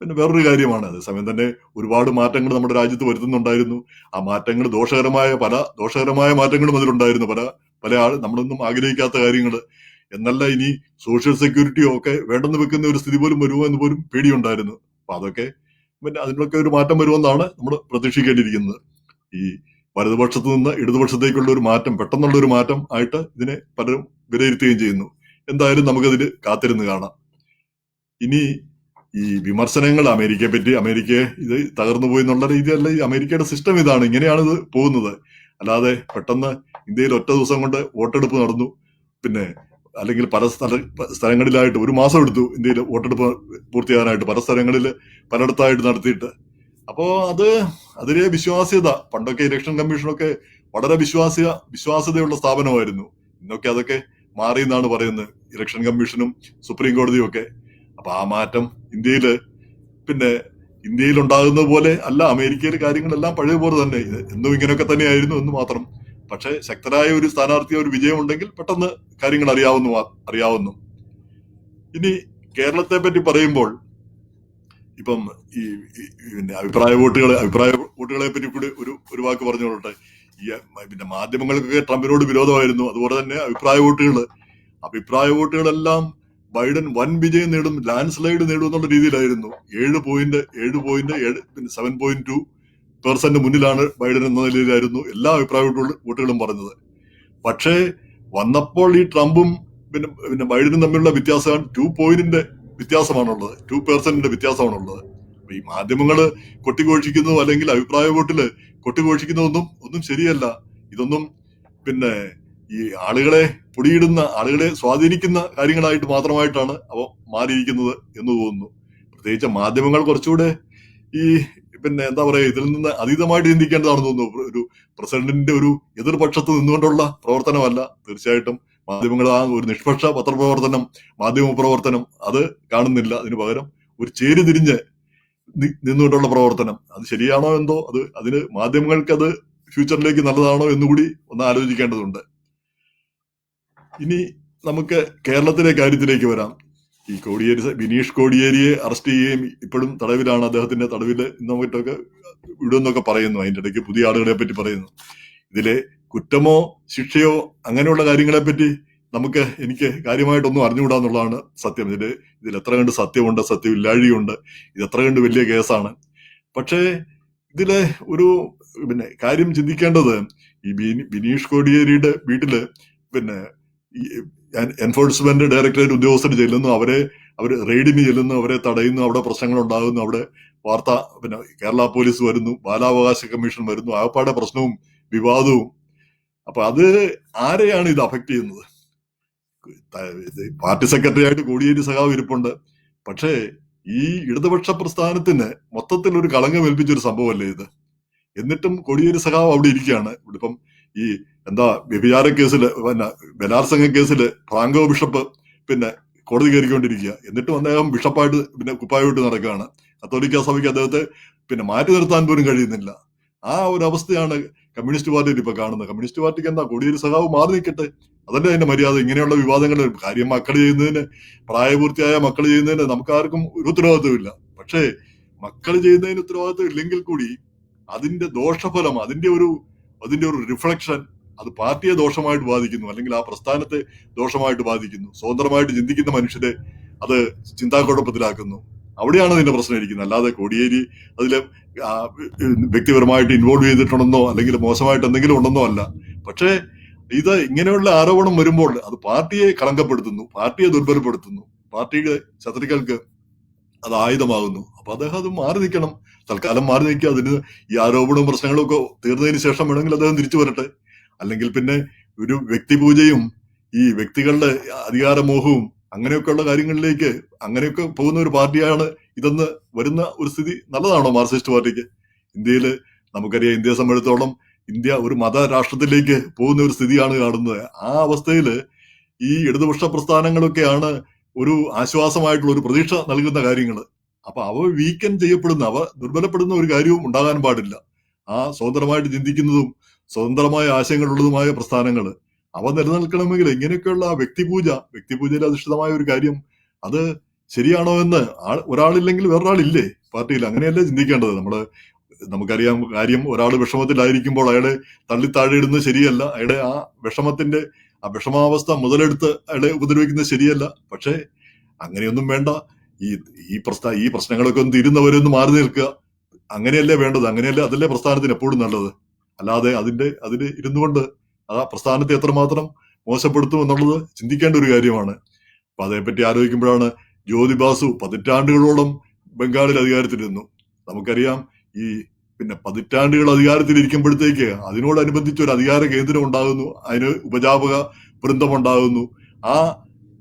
Speaker 2: പിന്നെ വേറൊരു കാര്യമാണ്. അതേസമയം തന്നെ ഒരുപാട് മാറ്റങ്ങൾ നമ്മുടെ രാജ്യത്ത് വരുത്തുന്നുണ്ടായിരുന്നു. ആ മാറ്റങ്ങൾ ദോഷകരമായ പല ദോഷകരമായ മാറ്റങ്ങളും അതിലുണ്ടായിരുന്നു. പല പല ആൾ നമ്മളൊന്നും ആഗ്രഹിക്കാത്ത കാര്യങ്ങൾ. എന്നല്ല ഇനി സോഷ്യൽ സെക്യൂരിറ്റിയോ ഒക്കെ വേണ്ടെന്ന് വെക്കുന്ന ഒരു സ്ഥിതി പോലും വരുമോ എന്ന് പോലും പേടിയുണ്ടായിരുന്നു. അപ്പൊ അതൊക്കെ പിന്നെ അതിനൊക്കെ ഒരു മാറ്റം വരുമെന്നാണ് നമ്മൾ പ്രതീക്ഷിക്കേണ്ടിയിരിക്കുന്നത്. ഈ വലതുപക്ഷത്ത് നിന്ന് ഇടതുപക്ഷത്തേക്കുള്ള ഒരു മാറ്റം പെട്ടെന്നുള്ള ഒരു മാറ്റം ആയിട്ട് ഇതിനെ പലരും വിലയിരുത്തുകയും ചെയ്യുന്നു. എന്തായാലും നമുക്കതിൽ കാത്തിരുന്ന് കാണാം. ഇനി ഈ വിമർശനങ്ങൾ അമേരിക്കയെ പറ്റി അമേരിക്കയെ ഇത് തകർന്നു പോയി എന്നുള്ള രീതിയല്ല ഈ അമേരിക്കയുടെ സിസ്റ്റം ഇതാണ്. ഇങ്ങനെയാണ് ഇത് പോകുന്നത്. അല്ലാതെ പെട്ടെന്ന് ഇന്ത്യയിൽ ഒറ്റ ദിവസം കൊണ്ട് വോട്ടെടുപ്പ് നടന്നു. പിന്നെ അല്ലെങ്കിൽ പല സ്ഥല സ്ഥലങ്ങളിലായിട്ട് ഒരു മാസം എടുത്തു ഇന്ത്യയിൽ വോട്ടെടുപ്പ് പൂർത്തിയാകാനായിട്ട്. പല സ്ഥലങ്ങളിൽ പലയിടത്തായിട്ട് നടത്തിയിട്ട്. അപ്പോൾ അത് അതിലെ വിശ്വാസ്യത. പണ്ടൊക്കെ ഇലക്ഷൻ കമ്മീഷനൊക്കെ വളരെ വിശ്വാസ്യ വിശ്വാസ്യതയുള്ള സ്ഥാപനമായിരുന്നു. ഇന്നൊക്കെ അതൊക്കെ മാറി എന്നാണ് പറയുന്നത്. ഇലക്ഷൻ കമ്മീഷനും സുപ്രീം കോടതിയും ഒക്കെ. അപ്പൊ ആ മാറ്റം ഇന്ത്യയിൽ പിന്നെ ഇന്ത്യയിൽ ഉണ്ടാകുന്നത് പോലെ അല്ല അമേരിക്കയിൽ കാര്യങ്ങളെല്ലാം പഴയ പോലെ തന്നെ. എന്നും ഇങ്ങനെയൊക്കെ തന്നെയായിരുന്നു എന്ന് മാത്രം. പക്ഷെ ശക്തരായ ഒരു സ്ഥാനാർത്ഥി ഒരു വിജയം ഉണ്ടെങ്കിൽ പെട്ടെന്ന് കാര്യങ്ങൾ അറിയാവുന്നു അറിയാവുന്നു. ഇനി കേരളത്തെ പറ്റി പറയുമ്പോൾ ഇപ്പം ഈ പിന്നെ അഭിപ്രായ വോട്ടുകൾ അഭിപ്രായ വോട്ടുകളെ പറ്റി കൂടി ഒരു ഒരു വാക്ക് പറഞ്ഞോളട്ടെ ഈ പിന്നെ മാധ്യമങ്ങൾക്കൊക്കെ ട്രംപിനോട് വിരോധമായിരുന്നു. അതുപോലെ തന്നെ അഭിപ്രായ വോട്ടുകൾ അഭിപ്രായ വോട്ടുകളെല്ലാം ബൈഡൻ വൻ വിജയം നേടും ലാൻഡ് സ്ലൈഡ് നേടും എന്നുള്ള രീതിയിലായിരുന്നു ഏഴ് പോയിന്റ് ഏഴ് പോയിന്റ് പിന്നെ സെവൻ പോയിന്റ് ടു പെർസെന്റ് മുന്നിലാണ് ബൈഡൻ എന്ന നിലയിലായിരുന്നു എല്ലാ അഭിപ്രായ വോട്ടുകളും പറഞ്ഞത്. പക്ഷേ വന്നപ്പോൾ ഈ ട്രംപും പിന്നെ പിന്നെ ബൈഡനും തമ്മിലുള്ള വ്യത്യാസം ടു പോയിന്റിന്റെ വ്യത്യാസമാണുള്ളത്. ടു പെർസെന്റിന്റെ വ്യത്യാസമാണുള്ളത്. ഈ മാധ്യമങ്ങൾ കൊട്ടിഘോഷിക്കുന്നു അല്ലെങ്കിൽ അഭിപ്രായ വോട്ടിൽ കൊട്ടിഘോഷിക്കുന്നതൊന്നും ഒന്നും ശരിയല്ല. ഇതൊന്നും പിന്നെ ഈ ആളുകളെ പൊടിയിടുന്ന ആളുകളെ സ്വാധീനിക്കുന്ന കാര്യങ്ങളായിട്ട് മാത്രമായിട്ടാണ് അവ മാറിയിരിക്കുന്നത് എന്ന് തോന്നുന്നു. പ്രത്യേകിച്ച് മാധ്യമങ്ങൾ കുറച്ചുകൂടെ ഈ പിന്നെ എന്താ പറയുക ഇതിൽ നിന്ന് അതീതമായിട്ട് ചിന്തിക്കേണ്ടതാണെന്ന് തോന്നുന്നു. ഒരു പ്രസിഡന്റിന്റെ ഒരു എതിർപക്ഷത്ത് നിന്നുകൊണ്ടുള്ള പ്രവർത്തനമല്ല. തീർച്ചയായിട്ടും മാധ്യമങ്ങൾ ആ ഒരു നിഷ്പക്ഷ പത്രപ്രവർത്തനം മാധ്യമ പ്രവർത്തനം അത് കാണുന്നില്ല. അതിന് പകരം ഒരു ചേരി തിരിഞ്ഞ് നിന്നുകൊണ്ടുള്ള പ്രവർത്തനം. അത് ശരിയാണോ എന്തോ? അത് അതിന് മാധ്യമങ്ങൾക്ക് അത് ഫ്യൂച്ചറിലേക്ക് നല്ലതാണോ എന്നുകൂടി ഒന്ന് ആലോചിക്കേണ്ടതുണ്ട്. ഇനി നമുക്ക് കേരളത്തിലെ കാര്യത്തിലേക്ക് വരാം. ഈ കോടിയേരി ബിനീഷ് കോടിയേരിയെ അറസ്റ്റ് ചെയ്യുകയും ഇപ്പോഴും തടവിലാണ് അദ്ദേഹത്തിന്റെ തടവിൽ ഇന്നൊക്കെ വിടുമെന്നൊക്കെ പറയുന്നു. അതിന്റെ ഇടയ്ക്ക് പുതിയ ആളുകളെ പറ്റി പറയുന്നു. ഇതിലെ കുറ്റമോ ശിക്ഷയോ അങ്ങനെയുള്ള കാര്യങ്ങളെ പറ്റി നമുക്ക് എനിക്ക് കാര്യമായിട്ടൊന്നും അറിഞ്ഞുകൂടാ എന്നുള്ളതാണ് സത്യം. ഇതിൽ ഇതിൽ എത്ര കണ്ട് സത്യമുണ്ട് സത്യമില്ലാഴിയുണ്ട് ഇത് എത്ര കണ്ട് വലിയ കേസാണ്. പക്ഷേ ഇതിലെ ഒരു പിന്നെ കാര്യം ചിന്തിക്കേണ്ടത് ഈ ബിനി- ബിനീഷ് കോടിയേരിയുടെ വീട്ടിൽ പിന്നെ എൻഫോഴ്സ്മെന്റ് ഡയറക്ടറേറ്റ് ഉദ്യോഗസ്ഥർ ചെല്ലുന്നു അവരെ അവർ റെയ്ഡിന് ചെല്ലുന്നു അവരെ തടയുന്നു അവിടെ പ്രശ്നങ്ങൾ ഉണ്ടാകുന്നു അവിടെ വാർത്ത പിന്നെ കേരള പോലീസ് വരുന്നു ബാലാവകാശ കമ്മീഷൻ വരുന്നു ആകപ്പാടെ പ്രശ്നവും വിവാദവും. അപ്പൊ അത് ആരെയാണ് ഇത് അഫക്ട് ചെയ്യുന്നത്? പാർട്ടി സെക്രട്ടറി ആയിട്ട് കോടിയേരി സഖാവ് ഇരിപ്പുണ്ട്. പക്ഷേ ഈ ഇടതുപക്ഷ പ്രസ്ഥാനത്തിന് മൊത്തത്തിൽ ഒരു കളങ്കം ഒരു സംഭവമല്ലേ ഇത്? എന്നിട്ടും കോടിയേരി സഖാവ് അവിടെ ഇരിക്കുകയാണ്. ഇപ്പം ഈ എന്താ വ്യഭിചാര കേസിൽ പിന്നെ ബലാത്സംഗ കേസിൽ ഫ്രാങ്കോ ബിഷപ്പ് പിന്നെ കോടതി കയറിക്കൊണ്ടിരിക്കുക. എന്നിട്ടും അദ്ദേഹം ബിഷപ്പായിട്ട് പിന്നെ കുപ്പായോട്ട് നടക്കുകയാണ്. കത്തോലിക്ക സഭയ്ക്ക് അദ്ദേഹത്തെ പിന്നെ മാറ്റി നിർത്താൻ പോലും കഴിയുന്നില്ല. ആ ഒരു അവസ്ഥയാണ് കമ്മ്യൂണിസ്റ്റ് പാർട്ടിയിൽ ഇപ്പൊ കാണുന്നത്. കമ്മ്യൂണിസ്റ്റ് പാർട്ടിക്ക് എന്താ കോടിയേരി സഖാവ് മാറി നിൽക്കട്ടെ? അതല്ലേ അതിന്റെ മര്യാദ? ഇങ്ങനെയുള്ള വിവാദങ്ങൾ കാര്യം മക്കൾ ചെയ്യുന്നതിന് പ്രായപൂർത്തിയായ മക്കൾ ചെയ്യുന്നതിന് നമുക്ക് ആർക്കും ഒരു ഉത്തരവാദിത്വമില്ല പക്ഷേ മക്കൾ ചെയ്യുന്നതിന് ഉത്തരവാദിത്വം ഇല്ലെങ്കിൽ കൂടി അതിന്റെ ദോഷഫലം അതിന്റെ ഒരു അതിന്റെ ഒരു റിഫ്ലക്ഷൻ അത് പാർട്ടിയെ ദോഷമായിട്ട് ബാധിക്കുന്നു. അല്ലെങ്കിൽ ആ പ്രസ്ഥാനത്തെ ദോഷമായിട്ട് ബാധിക്കുന്നു. സ്വതന്ത്രമായിട്ട് ചിന്തിക്കുന്ന മനുഷ്യരെ അത് ചിന്താക്കുഴപ്പത്തിലാക്കുന്നു. അവിടെയാണ് അതിന്റെ പ്രശ്നം ഇരിക്കുന്നത്. അല്ലാതെ കോടിയേരി അതിൽ വ്യക്തിപരമായിട്ട് ഇൻവോൾവ് ചെയ്തിട്ടുണ്ടെന്നോ അല്ലെങ്കിൽ മോശമായിട്ട് എന്തെങ്കിലും ഉണ്ടെന്നോ അല്ല. പക്ഷേ ഇത് ഇങ്ങനെയുള്ള ആരോപണം വരുമ്പോൾ അത് പാർട്ടിയെ കളങ്കപ്പെടുത്തുന്നു. പാർട്ടിയെ ദുർബലപ്പെടുത്തുന്നു. പാർട്ടിയുടെ ശത്രുക്കൾക്ക് അത് ആയുധമാകുന്നു. അപ്പൊ അദ്ദേഹം അത് മാറി നിൽക്കണം. തൽക്കാലം മാറി നിൽക്കുക. അതിന് ഈ ആരോപണവും പ്രശ്നങ്ങളും ഒക്കെ തീർന്നതിന് ശേഷം വേണമെങ്കിൽ അദ്ദേഹം തിരിച്ചു വരട്ടെ. അല്ലെങ്കിൽ പിന്നെ ഒരു വ്യക്തിപൂജയും ഈ വ്യക്തികളുടെ അധികാരമോഹവും അങ്ങനെയൊക്കെയുള്ള കാര്യങ്ങളിലേക്ക് അങ്ങനെയൊക്കെ പോകുന്ന ഒരു പാർട്ടിയാണ് ഇതെന്ന് വരുന്ന ഒരു സ്ഥിതി നല്ലതാണോ മാർക്സിസ്റ്റ് പാർട്ടിക്ക്? ഇന്ത്യയിൽ നമുക്കറിയാം ഇന്ത്യയെ സംബന്ധിച്ചിടത്തോളം ഇന്ത്യ ഒരു മത രാഷ്ട്രത്തിലേക്ക് പോകുന്ന ഒരു സ്ഥിതിയാണ് കാണുന്നത്. ആ അവസ്ഥയിൽ ഈ ഇടതുപക്ഷ പ്രസ്ഥാനങ്ങളൊക്കെയാണ് ഒരു ആശ്വാസമായിട്ടുള്ള ഒരു പ്രതീക്ഷ നൽകുന്ന കാര്യങ്ങൾ അപ്പൊ അവ വീക്കൻ ചെയ്യപ്പെടുന്ന അവ ദുർബലപ്പെടുന്ന ഒരു കാര്യവും ഉണ്ടാകാൻ പാടില്ല. ആ സ്വതന്ത്രമായിട്ട് ചിന്തിക്കുന്നതും സ്വതന്ത്രമായ ആശയങ്ങളുള്ളതുമായ പ്രസ്ഥാനങ്ങൾ അവ നിലനിൽക്കണമെങ്കിൽ എങ്ങനെയൊക്കെയുള്ള ആ വ്യക്തിപൂജ വ്യക്തിപൂജയിൽ അധിഷ്ഠിതമായ ഒരു കാര്യം അത് ശരിയാണോ എന്ന് ആൾ ഒരാളില്ലെങ്കിൽ വേറൊരാളില്ലേ പാർട്ടിയിൽ? അങ്ങനെയല്ലേ ചിന്തിക്കേണ്ടത്? നമ്മൾ നമുക്കറിയാം കാര്യം ഒരാൾ വിഷമത്തിലായിരിക്കുമ്പോൾ അയാളെ തള്ളിത്താഴെ ഇടുന്നത് ശരിയല്ല. അയാളെ ആ വിഷമത്തിന്റെ ആ വിഷമാവസ്ഥ മുതലെടുത്ത് അയാളെ ഉപദ്രവിക്കുന്നത് ശരിയല്ല. പക്ഷേ അങ്ങനെയൊന്നും വേണ്ട. ഈ ഈ പ്രസ്ഥാ ഈ പ്രശ്നങ്ങളൊക്കെ ഒന്ന് തീരുന്നവരൊന്ന് മാറി നിൽക്കുക. അങ്ങനെയല്ലേ വേണ്ടത്? അങ്ങനെയല്ലേ അതല്ലേ പ്രസ്ഥാനത്തിന് എപ്പോഴും നല്ലത്? അല്ലാതെ അതിന്റെ അതിൽ ഇരുന്നു കൊണ്ട് ആ പ്രസ്ഥാനത്തെ എത്രമാത്രം മോശപ്പെടുത്തും എന്നുള്ളത് ചിന്തിക്കേണ്ട ഒരു കാര്യമാണ്. അപ്പൊ അതേപ്പറ്റി ആലോചിക്കുമ്പോഴാണ് ജ്യോതിബാസു പതിറ്റാണ്ടുകളോളം ബംഗാളിൽ അധികാരത്തിലിരുന്നു. നമുക്കറിയാം ഈ പിന്നെ പതിറ്റാണ്ടുകൾ അധികാരത്തിലിരിക്കുമ്പോഴത്തേക്ക് അതിനോടനുബന്ധിച്ച് ഒരു അധികാര കേന്ദ്രം ഉണ്ടാകുന്നു. അതിന് ഉപജാപക വൃന്ദമുണ്ടാകുന്നു ആ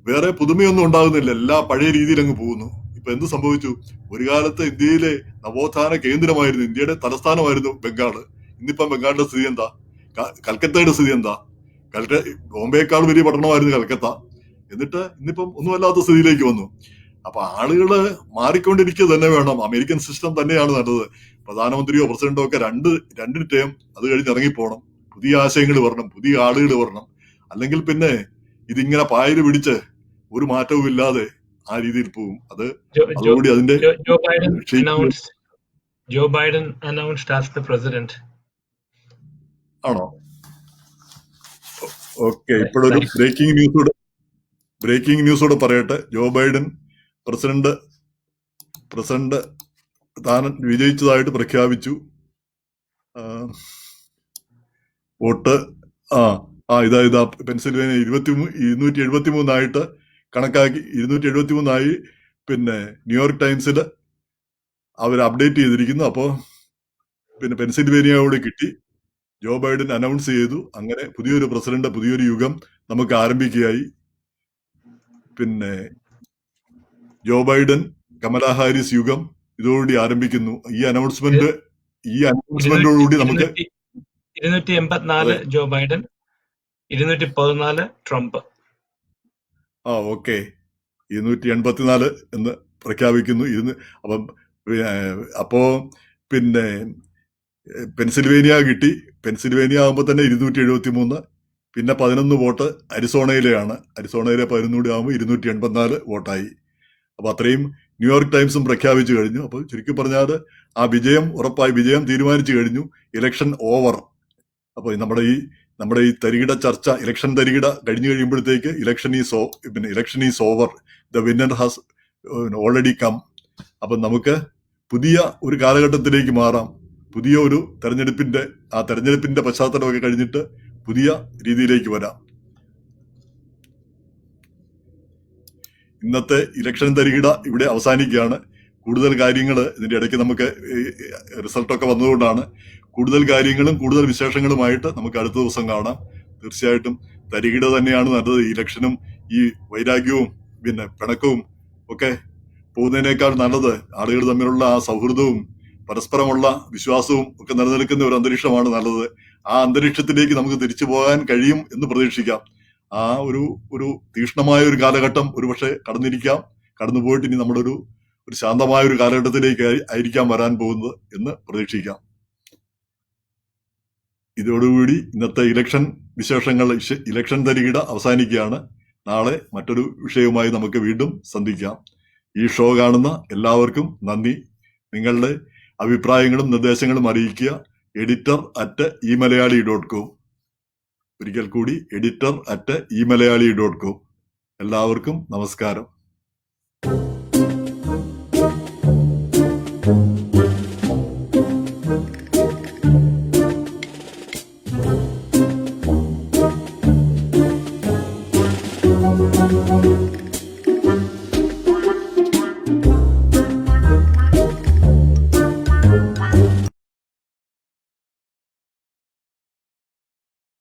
Speaker 2: വേറെ പുതുമയൊന്നും ഉണ്ടാകുന്നില്ല. എല്ലാ പഴയ രീതിയിൽ അങ്ങ് പോകുന്നു. ഇപ്പൊ എന്ത് സംഭവിച്ചു? ഒരു കാലത്ത് ഇന്ത്യയിലെ നവോത്ഥാന കേന്ദ്രമായിരുന്നു. ഇന്ത്യയുടെ തലസ്ഥാനമായിരുന്നു ബംഗാൾ ഇന്നിപ്പം ബംഗാളിന്റെ സ്ഥിതി എന്താ? കൽക്കത്തയുടെ സ്ഥിതി എന്താ? കൽക്ക ബോംബെയേക്കാൾ വലിയ പട്ടണമായിരുന്നു കൽക്കത്ത. എന്നിട്ട് ഇന്നിപ്പം ഒന്നുമല്ലാത്ത സ്ഥിതിയിലേക്ക് വന്നു. അപ്പൊ ആളുകൾ മാറിക്കൊണ്ടിരിക്കുക തന്നെ വേണം. അമേരിക്കൻ സിസ്റ്റം തന്നെയാണ് നല്ലത്. പ്രധാനമന്ത്രിയോ പ്രസിഡന്റോ ഒക്കെ രണ്ട് രണ്ട് ടേം അത് കഴിഞ്ഞ് ഇറങ്ങിപ്പോണം. പുതിയ ആശയങ്ങൾ വരണം പുതിയ ആളുകൾ വരണം. അല്ലെങ്കിൽ പിന്നെ ഇതിങ്ങനെ പായൽ പിടിച്ച് ഒരു മാറ്റവും ഇല്ലാതെ ആ രീതിയിൽ പോകും അത് അതുകൂടി അതിന്റെ
Speaker 3: Joe Biden announced as the president
Speaker 2: ആണോ? ഓക്കെ ഇപ്പോഴൊരു ബ്രേക്കിംഗ് ന്യൂസോട് ബ്രേക്കിംഗ് ന്യൂസോട് പറയട്ടെ. ജോ ബൈഡൻ പ്രസിഡന്റ് പ്രസിഡന്റ് താൻ വിജയിച്ചതായിട്ട് പ്രഖ്യാപിച്ചു. വോട്ട് ആ ആ ഇതാ ഇതാ പെൻസിൽവേനിയ ഇരുപത്തി ഇരുന്നൂറ്റി എഴുപത്തി മൂന്നായിട്ട് കണക്കാക്കി ഇരുന്നൂറ്റി എഴുപത്തി മൂന്നായി പിന്നെ ന്യൂയോർക്ക് ടൈംസിൽ അവർ അപ്ഡേറ്റ് ചെയ്തിരിക്കുന്നു. അപ്പോൾ പിന്നെ പെൻസിൽവേനിയയോട് കിട്ടി. ജോ ബൈഡൻ അനൗൺസ് ചെയ്തു. അങ്ങനെ പുതിയൊരു പ്രസിഡന്റ് പുതിയൊരു യുഗം നമുക്ക് ആരംഭിക്കുകയായി. പിന്നെ ജോ ബൈഡൻ കമലാ ഹാരിസ് യുഗം ഇതോടുകൂടി ആരംഭിക്കുന്നു. ഈ അനൗൺസ്മെന്റ് ഈ അനൗൺസ്മെന്റോടുകൂടി നമുക്ക്
Speaker 3: ഇരുന്നൂറ്റി എൺപത്തിനാല് ജോ ബൈഡൻ ഇരുന്നൂറ്റി പതിനാല് ട്രംപ്.
Speaker 2: ആ ഓക്കെ. ഇരുന്നൂറ്റി എൺപത്തിനാല് എന്ന് പ്രഖ്യാപിക്കുന്നു. ഇരുന്ന് അപ്പം അപ്പോ പിന്നെ പെൻസിൽവേനിയ കിട്ടി. പെൻസിൽവേനിയ ആകുമ്പോൾ തന്നെ ഇരുന്നൂറ്റി എഴുപത്തി മൂന്ന് പിന്നെ പതിനൊന്ന് വോട്ട് അരിസോണയിലെയാണ്. അരിസോണയിലെ പതിനൊന്നുകൂടി ആകുമ്പോൾ ഇരുന്നൂറ്റി എൺപത്തിനാല് വോട്ടായി. അപ്പൊ അത്രയും ന്യൂയോർക്ക് ടൈംസും പ്രഖ്യാപിച്ചു കഴിഞ്ഞു. അപ്പോൾ ചുരുക്കി പറഞ്ഞാൽ ആ വിജയം ഉറപ്പായി വിജയം തീരുമാനിച്ചു കഴിഞ്ഞു. ഇലക്ഷൻ ഓവർ അപ്പോൾ നമ്മുടെ ഈ നമ്മുടെ ഈ തരികിട ചർച്ച ഇലക്ഷൻ തരികിട കഴിഞ്ഞു കഴിയുമ്പോഴത്തേക്ക് ഇലക്ഷൻ ഈസ് ഓ പിന്നെ election is over the winner has already come അപ്പം നമുക്ക് പുതിയ ഒരു കാലഘട്ടത്തിലേക്ക് മാറാം. പുതിയ ഒരു തെരഞ്ഞെടുപ്പിന്റെ ആ തെരഞ്ഞെടുപ്പിന്റെ പശ്ചാത്തലമൊക്കെ കഴിഞ്ഞിട്ട് പുതിയ രീതിയിലേക്ക് വരാം. ഇന്നത്തെ ഇലക്ഷൻ തരികിട ഇവിടെ അവസാനിക്കുകയാണ്. കൂടുതൽ കാര്യങ്ങൾ ഇതിന്റെ ഇടയ്ക്ക് നമുക്ക് റിസൾട്ടൊക്കെ വന്നതുകൊണ്ടാണ്. കൂടുതൽ കാര്യങ്ങളും കൂടുതൽ വിശേഷങ്ങളുമായിട്ട് നമുക്ക് അടുത്ത ദിവസം കാണാം. തീർച്ചയായിട്ടും തരികിട തന്നെയാണ് നല്ലത്. ഇലക്ഷനും ഈ വൈരാഗ്യവും പിന്നെ പിണക്കവും ഒക്കെ പോകുന്നതിനേക്കാൾ നല്ലത് ആളുകൾ തമ്മിലുള്ള ആ സൗഹൃദവും പരസ്പരമുള്ള വിശ്വാസവും ഒക്കെ നിലനിൽക്കുന്ന ഒരു അന്തരീക്ഷമാണ് നല്ലത്. ആ അന്തരീക്ഷത്തിലേക്ക് നമുക്ക് തിരിച്ചു പോകാൻ കഴിയും എന്ന് പ്രതീക്ഷിക്കാം. ആ ഒരു ഒരു തീക്ഷ്ണമായ ഒരു കാലഘട്ടം ഒരുപക്ഷെ കടന്നിരിക്കാം. കടന്നുപോയിട്ട് ഇനി നമ്മുടെ ഒരു ഒരു ശാന്തമായ ഒരു കാലഘട്ടത്തിലേക്ക് ആയി- ആയിരിക്കാം വരാൻ പോകുന്നത് എന്ന് പ്രതീക്ഷിക്കാം. ഇതോടുകൂടി ഇന്നത്തെ ഇലക്ഷൻ വിശേഷങ്ങൾ ഇലക്ഷൻ തരികിട അവസാനിക്കുകയാണ്. നാളെ മറ്റൊരു വിഷയവുമായി നമുക്ക് വീണ്ടും സന്ധിക്കാം. ഈ ഷോ കാണുന്ന എല്ലാവർക്കും നന്ദി. നിങ്ങളുടെ അഭിപ്രായങ്ങളും നിർദ്ദേശങ്ങളും അറിയിക്കുക. Editor at E Malayali dot com. ഒരിക്കൽ കൂടി editor at E Malayali dot com എല്ലാവർക്കും നമസ്കാരം.